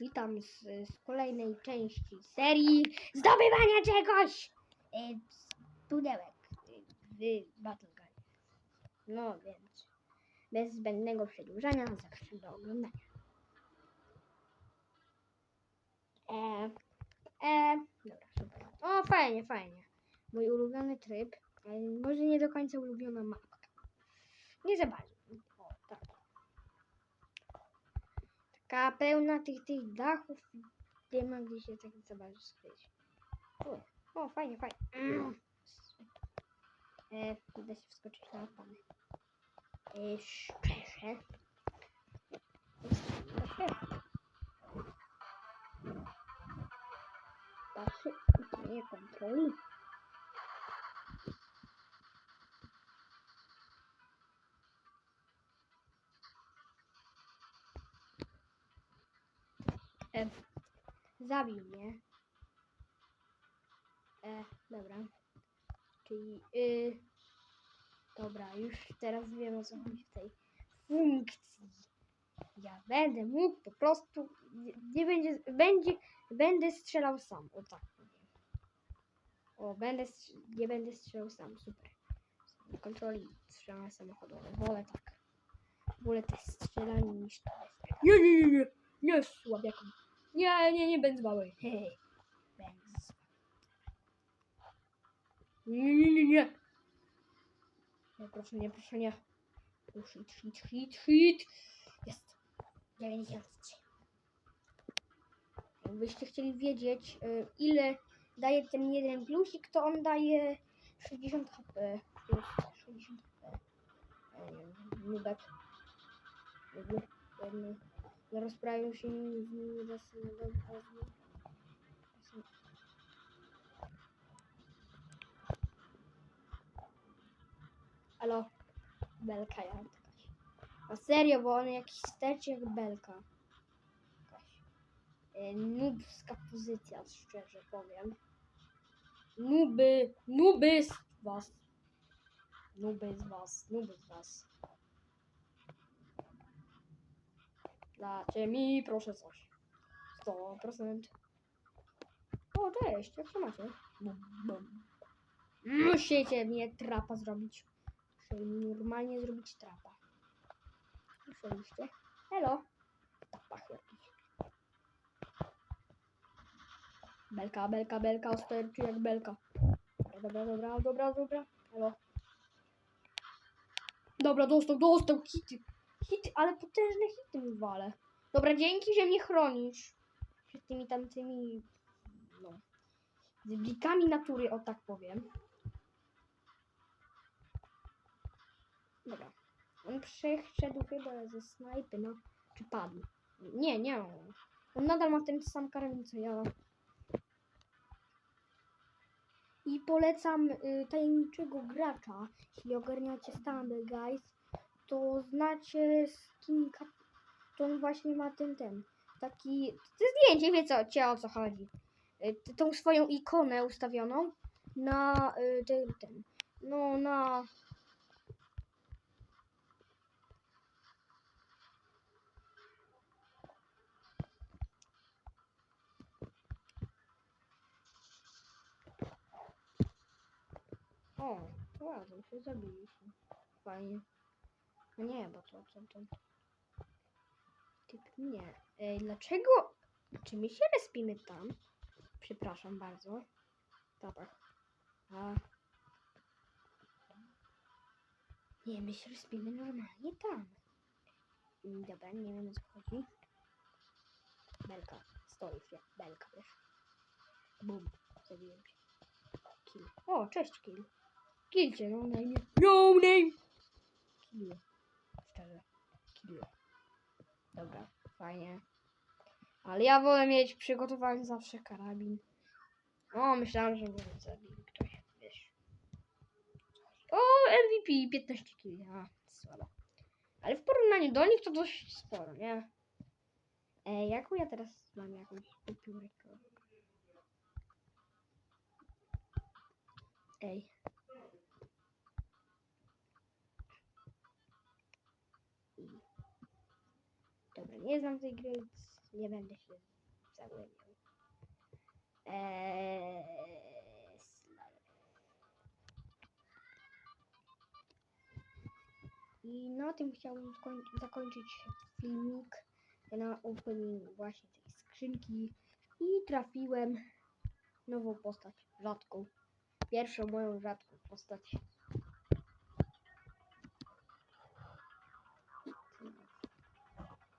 Witam z, z kolejnej części serii zdobywania czegoś e, z pudełek e, w Battle. No więc bez zbędnego przedłużania zapraszam do oglądania. E, e, dobra, super. O, fajnie, fajnie. Mój ulubiony tryb, ale może nie do końca ulubiona mapka. Nie za bardzo. O, tak. Taka pełna tych, tych dachów. Nie ma gdzie się tak bardzo skryć. O, o, fajnie, fajnie. Mm. E, da się wskoczyć na opony. E, szczerze. Patrzy, nie kontroli. E, zabił mnie. E, dobra. Czyli, y, dobra, już teraz wiem o co chodzi w tej funkcji. Ja będę mógł po prostu, nie, nie będzie, będzie, będę strzelał sam, o tak. O, będę, nie będę strzelał sam, super. Kontroli strzelania samochodowe, wolę tak. Wolę te strzelanie niż to. Nie, nie, nie, nie, nie, słabiakom. Nie, nie, nie będę zwały. Hej, będę. Nie, nie, nie, nie. Nie, proszę nie, proszę nie. O, shit, shit, shit, shit. Jest. 93. Jakbyście chcieli wiedzieć, y, ile daje ten jeden plusik, to on daje 60 HP. Plus 60 HP. Nie jakby rozprawił się z nimi raz na- Alo, belka ja jakaś. A serio, bo on jakiś sterczy jak belka. Jakaś. E, nubska pozycja, szczerze powiem. Nuby, nuby z was. Nuby z was, nuby z was. Dacie mi proszę coś. 100%. O, cześć, jak się macie? Bum, bum. Musicie mnie trapa zrobić. Muszę normalnie zrobić trapa. Słyszeliście? Hello. Tapach jakiś. Belka, belka, belka, osterczy jak belka. Dobra, dobra, dobra, dobra. Hello. Dobra, dostał, dostał, hity. Hity, ale potężne hity mi wale. Dobra, dzięki, że mnie chronisz. Przed tymi tamtymi, no, z blikami natury, o tak powiem. Dobra. On przeszedł chyba ze snajpy, no. Czy padł? Nie, nie. On, on nadal ma ten sam karabin co ja. I polecam y, tajemniczego gracza. Jeśli ogarniacie Stumble Guys, to znacie skin on właśnie ma ten, ten. Taki... To zdjęcie, wiecie o, cie, o co chodzi. Y, tą swoją ikonę ustawioną na y, ten, ten. No, na... O, ładnie się zabiliśmy. Fajnie. No nie, bo to, to. Typ nie. Ej, dlaczego? Czy my się respimy tam? Przepraszam bardzo. Dobra. A. Nie, my się respimy normalnie tam. Mm, Dobra, nie wiem o co chodzi. Belka. Stoisz jak belka, wiesz. Bum. Zabiłem się. Kill. O, cześć Kill. Killcie, no name. No name! Kill. Szczerze. Kill. Dobra, fajnie. Ale ja wolę mieć przygotowany zawsze karabin. O, myślałam, że może zabił ktoś, wiesz. O, MVP, 15 kill. A, słabo. Ale w porównaniu do nich to dość sporo, nie? E, jaką ja teraz mam jakąś piórkę? Ej. Nie znam tej gry, więc nie będę się zagłębiał. Eee. I na tym chciałbym zakończyć filmik na opening właśnie tej skrzynki i trafiłem nową postać, rzadką. Pierwszą moją rzadką postać.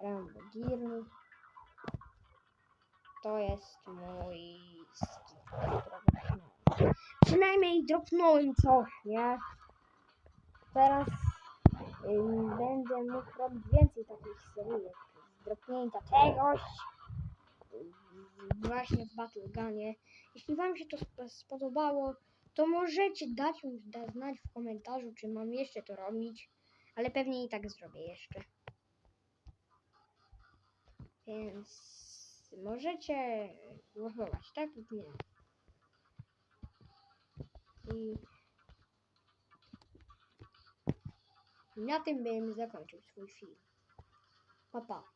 Lamborghini. To jest mój skin. Przynajmniej dropnąłem coś, nie? Teraz ym, będę mógł robić więcej takich seryjek. Dropnięcia czegoś. Właśnie w Battleganie. Jeśli Wam się to sp- spodobało, to możecie dać mi znać w komentarzu, czy mam jeszcze to robić. Ale pewnie i tak zrobię jeszcze. Więc możecie głosować, tak lub nie. I na tym bym zakończył swój film. Pa, pa.